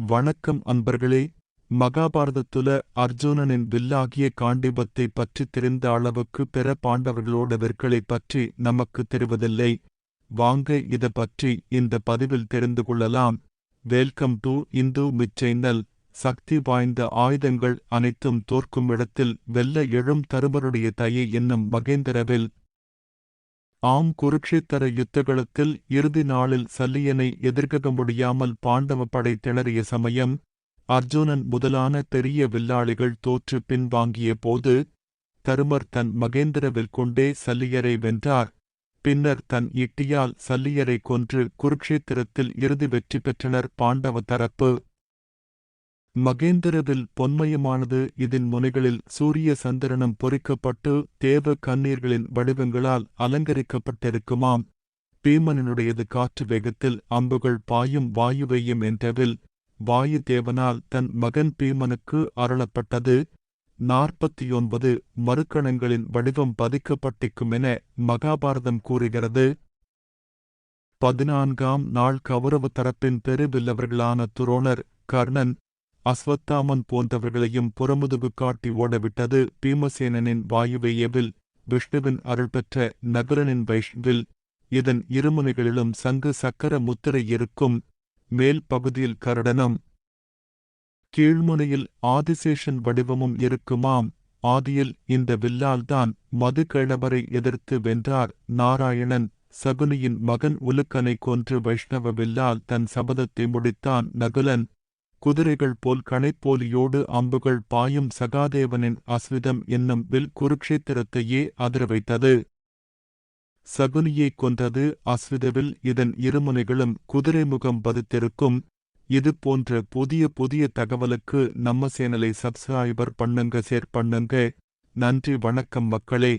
வணக்கம் அன்பர்களே. மகாபாரதத்துல அர்ஜுனனின் வில்லாகிய காண்டிபத்தை பற்றி தெரிந்த அளவுக்கு பிற பாண்டவர்களோட விற்களைப் பற்றி நமக்கு தெரிவதில்லை. வாங்க இத பற்றி இந்த பதிவில் தெரிந்து கொள்ளலாம். வெல்கம் டு இந்து மிச்சைனல் சக்தி வாய்ந்த ஆயுதங்கள் அனைத்தும் தோற்கும் இடத்தில் வெல்ல எழும் தருமருடைய தயை என்னும் மகேந்திரவில் ஆம் குருக்ஷேத்தர யுத்தகலத்தில் இறுதி நாளில் சல்லியனை எதிர்க்க முடியாமல் பாண்டவ படை திணறிய சமயம் அர்ஜுனன் முதலான பெரிய வில்லாளிகள் தோற்று பின்வாங்கிய போது தருமர் தன் மகேந்திரவில் கொண்டே சல்லியரை வென்றார். பின்னர் தன் இட்டியால் சல்லியரை கொன்று குருக்ஷேத்திரத்தில் இறுதி வெற்றி பெற்றனர் பாண்டவ தரப்பு. மகேந்திரவில் பொன்மயமானது இதன் முனைகளில் சூரிய சந்திரனம் பொறிக்கப்பட்டு தேவ கண்ணீர்களின் வடிவங்களால் அலங்கரிக்கப்பட்டிருக்குமாம். பீமனினுடையது காற்று வேகத்தில் அம்புகள் பாயும் வாயுவையும் என்றவில் வாயு தேவனால் தன் மகன் பீமனுக்கு அருளப்பட்டது. நாற்பத்தி ஒன்பது மறுக்கணங்களின் வடிவம் பதிக்கப்பட்டிக்குமென மகாபாரதம் கூறுகிறது. பதினான்காம் நாள் கௌரவ தரப்பின் பெருவில்லவர்களான துரோணர் கர்ணன் அஸ்வத்தாமன் போன்றவர்களையும் புறமுதுகு காட்டி ஓடவிட்டது பீமசேனனின் வாயுவேயவில் விஷ்ணுவின் அருள்பெற்ற நகரனின் நகுரனின் வைஷ்வில் இதன் இருமுனைகளிலும் சங்கு சக்கர முத்திரை இருக்கும் மேல் பகுதியில் கரடனம். கீழ்முனையில் ஆதிசேஷன் வடிவமும் இருக்குமாம். ஆதியில் இந்த வில்லால்தான் மது கிழவரை எதிர்த்து வென்றார் நாராயணன். சகுனியின் மகன் உலுக்கனை கொன்று வைஷ்ணவ வில்லால் தன் சபதத்தை முடித்தான் நகுலன். குதிரைகள் போல் கணைப்போலியோடு அம்புகள் பாயும் சகாதேவனின் அஸ்விதம் என்னும் வில் குருக்ஷேத்திரத்தையே அதிர வைத்தது. சகுனியை கொன்றது அஸ்விதவில் இதன் இருமுனைகளும் குதிரை முகம் பதித்திருக்கும். இது போன்ற புதிய புதிய தகவலுக்கு நம்ம சேனலை சப்ஸ்கிரைபர் பண்ணுங்க ஷேர் பண்ணுங்க. நன்றி வணக்கம் மக்களே.